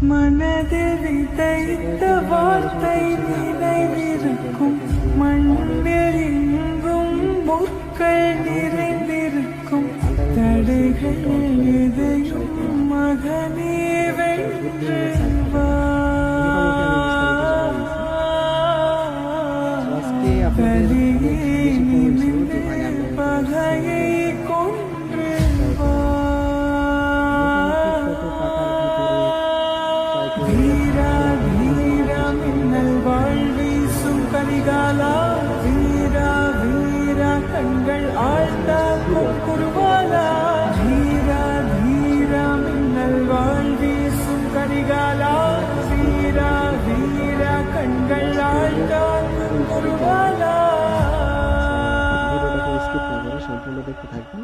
மனதில் விதைத்த வார்த்தை நினைவிருக்கும். மண்ணில் எங்கும் முற்கள் நிறைந்திருக்கும். தடைகள் எதையும் மகனே வீசும் கரிகாலா வீரா வீரா கண்கள் ஆழ்ந்தாக்கும் குருவாலா வீரா வீரா மின்னல் வாழ் வீசும் கரிகாலா வீரா வீரா கண்கள் ஆழ்ந்தாக்கும் குருவாலா ভিডিওটাকে স্কিপ না করে সম্পূর্ণ দেখতে থাকবেন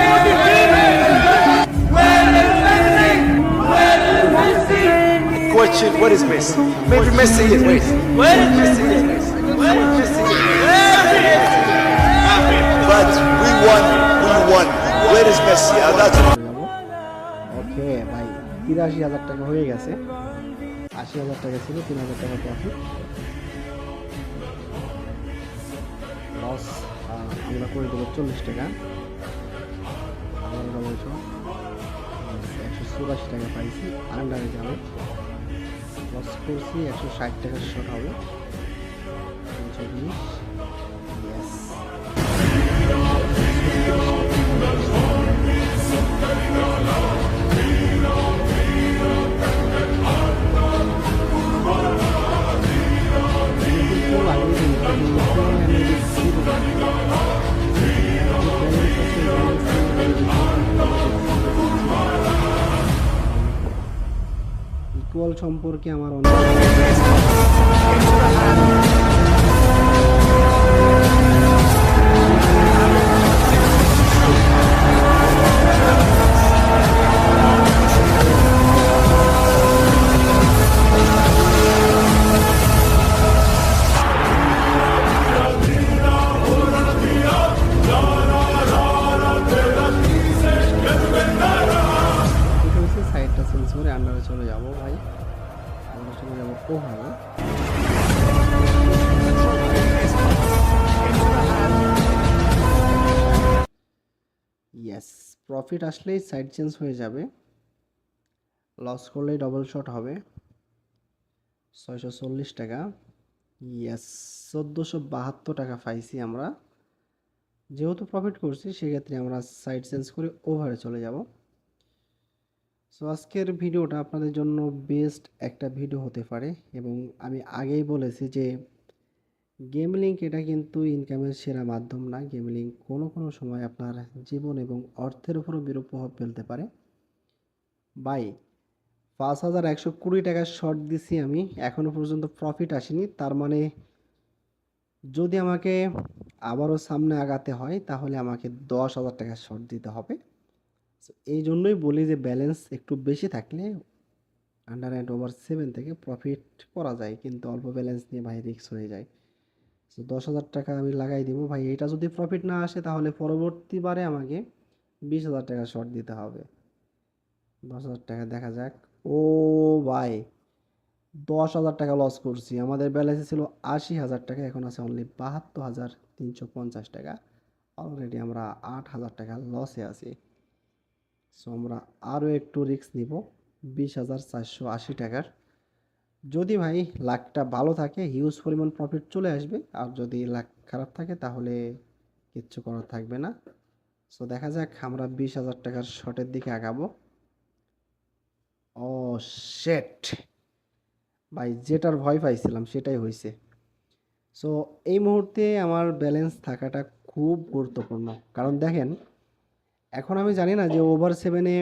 Question, what is Messi? Maybe Messi is wait. Where is Messi? Where is Messi? But we won, we won. Where is Messi? And that's ওকে ভাই তিরাশি হাজার টাকা হয়ে গেছে আশি হাজার টাকা ছিল তিন হাজার টাকা প্রফিট লস আমরা করে দেবো চল্লিশ টাকা একশো চুরাশি টাকা পাইছি আন্ডারে যাবে লস করছি একশো ষাট টাকার শট হবে। তিনশো সম্পর্কে আমার অনেক ভাই। আমরা চলে যাব ওভাবে ইয়েস প্রফিট আসলেই সাইড চেঞ্জ হয়ে যাবে। লস করলেই ডবল শট হবে। ছয়শো চল্লিশ টাকা। ইয়েস চোদ্দোশো বাহাত্তর টাকা পাইছি আমরা। যেহেতু প্রফিট করছি, সেক্ষেত্রে আমরা সাইড চেঞ্জ করে ওভারে চলে যাব। সো আজকের ভিডিওটা আপনাদের জন্য বেস্ট একটা ভিডিও হতে পারে এবং আমি আগেই বলেছি যে গেম লিঙ্ক এটা কিন্তু ইনকামের সেরা মাধ্যম না। গেম লিঙ্ক কোনো কোনো সময় আপনার জীবন এবং অর্থের উপরও বিরূপ প্রভাব ফেলতে পারে। বাই পাঁচ হাজার একশো কুড়ি টাকার শর্ট দিছি আমি। এখনও পর্যন্ত প্রফিট আসেনি। তার মানে যদি আমাকে আবারও সামনে আগাতে হয়, তাহলে আমাকে দশ হাজার টাকার শর্ট দিতে হবে। So, এই জন্যই বলি যে ব্যালেন্স একটু বেশি থাকলে আন্ডার অ্যান্ড ওভার সেভেন থেকে প্রফিট করা যায় কিন্তু অল্প ব্যালেন্স নিয়ে ভাই রিস্ক হয়ে যায়। সো দশ হাজার টাকা আমি লাগাই দিব। ভাই এটা যদি প্রফিট না আসে তাহলে পরবর্তীবারে আমাকে বিশ হাজার টাকা শর্ট দিতে হবে। দশ হাজার টাকা দেখা যাক। ও ভাই দশ হাজার টাকা লস করছি। আমাদের ব্যালেন্সে ছিল আশি হাজার টাকা এখন আছে অনলি বাহাত্তর হাজার তিনশো পঞ্চাশ টাকা। অলরেডি আমরা আট হাজার টাকা লসে আছি। সো আমরা আরও একটু রিস্ক নিব। বিশ হাজার চারশো আশি টাকার। যদি ভাই লাখটা ভালো থাকে হিউজ পরিমাণ প্রফিট চলে আসবে। আর যদি লাখ খারাপ থাকে, তাহলে কিচ্ছু করার থাকবে না। সো দেখা যাক আমরা বিশ হাজার টাকার শর্টের দিকে আগাবো। ও শেট ভাই, যেটার ভয় পাইছিলাম, সেটাই হয়েছে সো এই মুহূর্তে আমার ব্যালেন্স থাকাটা খুব গুরুত্বপূর্ণ। কারণ দেখেন এখন আমি জানি না যে ওভার সেভেনে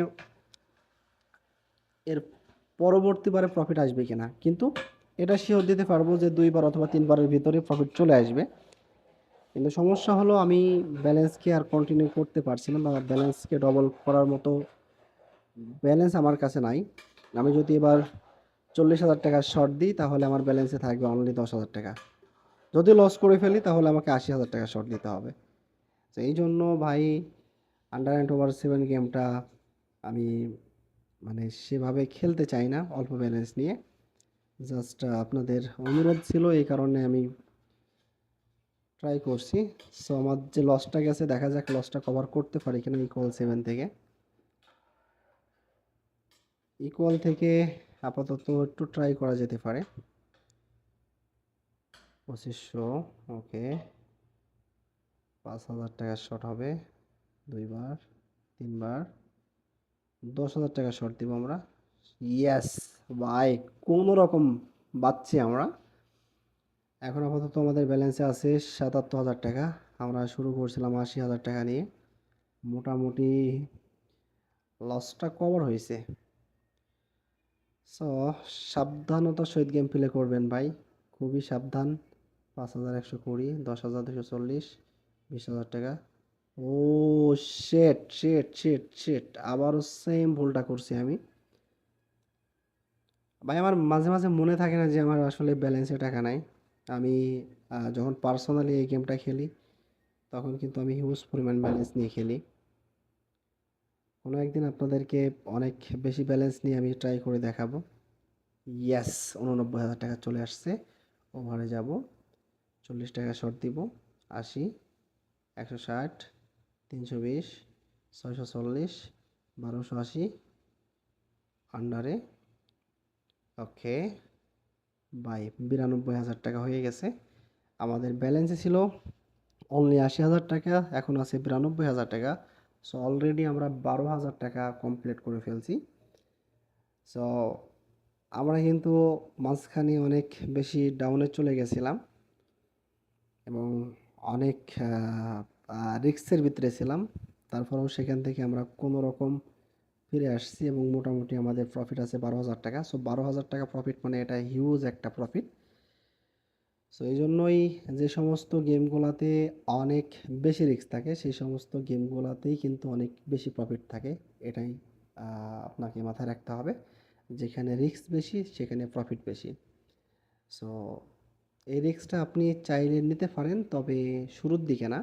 এর পরবর্তীবারে প্রফিট আসবে কিনা। কিন্তু এটা শিওর দিতে পারব যে দুইবার অথবা তিনবারের ভিতরে প্রফিট চলে আসবে। কিন্তু সমস্যা হলো আমি ব্যালেন্সকে আর কন্টিনিউ করতে পারছি না বা ব্যালেন্সকে ডবল করার মতো ব্যালেন্স আমার কাছে নাই। আমি যদি এবার চল্লিশ হাজার টাকা শর্ট দিই, তাহলে আমার ব্যালেন্সে থাকবে অনলি দশ হাজার টাকা। যদি লস করে ফেলি, তাহলে আমাকে আশি হাজার টাকা শর্ট দিতে হবে। তো এই জন্য ভাই আন্ডার অ্যান্ড ওভার সেভেন গেমটা আমি মানে সেভাবে খেলতে চাই না, অল্প ব্যালেন্স নিয়ে। জাস্ট আপনাদের অনুরোধ ছিল এই কারণে আমি ট্রাই করছি। সো আমার যে লসটা গেছে, দেখা যাক লসটা কভার করতে পারি কিনা ইকুয়াল সেভেন থেকে। ইকুয়াল থেকে আপাতত একটু ট্রাই করা যেতে পারে। পঁচিশশো ওকে পাঁচ হাজার টাকা শর্ট হবে। দুইবার, তিনবার। দশ হাজার টাকা শর্ট দিব আমরা। ইয়েস ভাই, কোনো রকম বাচ্চি আমরা। এখন আপাতত আমাদের ব্যালেন্সে আছে সাতাত্তর হাজার টাকা। আমরা শুরু করছিলাম আশি হাজার টাকা নিয়ে। মোটামুটি লসটা কভার হয়েছে। সো সাবধানতার সহিত গেম প্লে করবেন ভাই। খুবই সাবধান। পাঁচ হাজার একশো কুড়ি, দশ হাজার দুশো চল্লিশ, বিশ হাজার টাকা। ও শেট শেট শেট শেট আবারও সেম ভুলটা করছি আমি। ভাই, আমার মাঝে মাঝে মনে থাকে না যে আমার আসলে ব্যালেন্সে টাকা নাই। আমি যখন পার্সোনালি এই গেমটা খেলি, তখন কিন্তু আমি হিউজ পরিমাণ ব্যালেন্স নিয়ে খেলি। কোনো একদিন আপনাদেরকে অনেক বেশি ব্যালেন্স নিয়ে আমি ট্রাই করে দেখাবো। ইয়েস উননব্বই হাজার টাকা চলে আসছে। ওভারে যাব। চল্লিশ টাকা শর্ট দিব। আশি, একশো ষাট। তিনশো বিশ, ছয়শো চল্লিশ, বারোশো আশি আন্ডারে ওকে বাই, বিরানব্বই হাজার টাকা হয়ে গেছে। আমাদের ব্যালেন্সে ছিল অনলি আশি হাজার টাকা, এখন আছে বিরানব্বই হাজার টাকা। সো অলরেডি আমরা বারো হাজার টাকা কমপ্লিট করে ফেলছি। সো আমরা কিন্তু মাঝখানে অনেক বেশি ডাউনে চলে গেছিলাম। এবং অনেক রিক্সের ভিতরে ছিলাম। তারপরেও সেখান থেকে আমরা কোনো রকম ফিরে আসছি এবং মোটামুটি আমাদের প্রফিট আছে বারো হাজার টাকা। সো বারো হাজার টাকা প্রফিট মানে এটা হিউজ একটা প্রফিট সো এই জন্যই যে সমস্ত গেমগুলোতে অনেক বেশি রিস্ক থাকে, সেই সমস্ত গেমগুলোতেই কিন্তু অনেক বেশি প্রফিট থাকে। এটাই আপনাকে মাথায় রাখতে হবে। যেখানে রিস্ক বেশি, সেখানে প্রফিট বেশি। সো এই রিস্কটা আপনি চাইলে নিতে পারেন, তবে শুরুর দিকে না।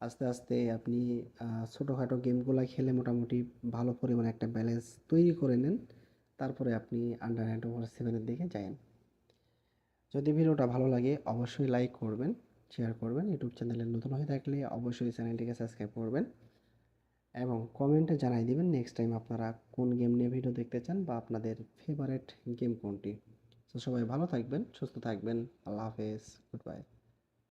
আস্তে আস্তে আপনি ছোটোখাটো গেমগুলো খেলে মোটামুটি ভালো পরিমাণে একটা ব্যালেন্স তৈরি করে নেন। তারপরে আপনি আন্ডার হ্যান্ড ওভার সেভেনের দিকে যান যদি ভিডিওটা ভালো লাগে অবশ্যই লাইক করবেন শেয়ার করবেন ইউটিউব চ্যানেলে নতুন হয়ে থাকলে অবশ্যই চ্যানেলটিকে সাবস্ক্রাইব করবেন এবং কমেন্টে জানাই দিবেন নেক্সট টাইম আপনারা কোন গেম নিয়ে ভিডিও দেখতে চান বা আপনাদের ফেভারেট গেম কোনটি। তো সবাই ভালো থাকবেন, সুস্থ থাকবেন, আল্লাহ হাফেজ গুড বাই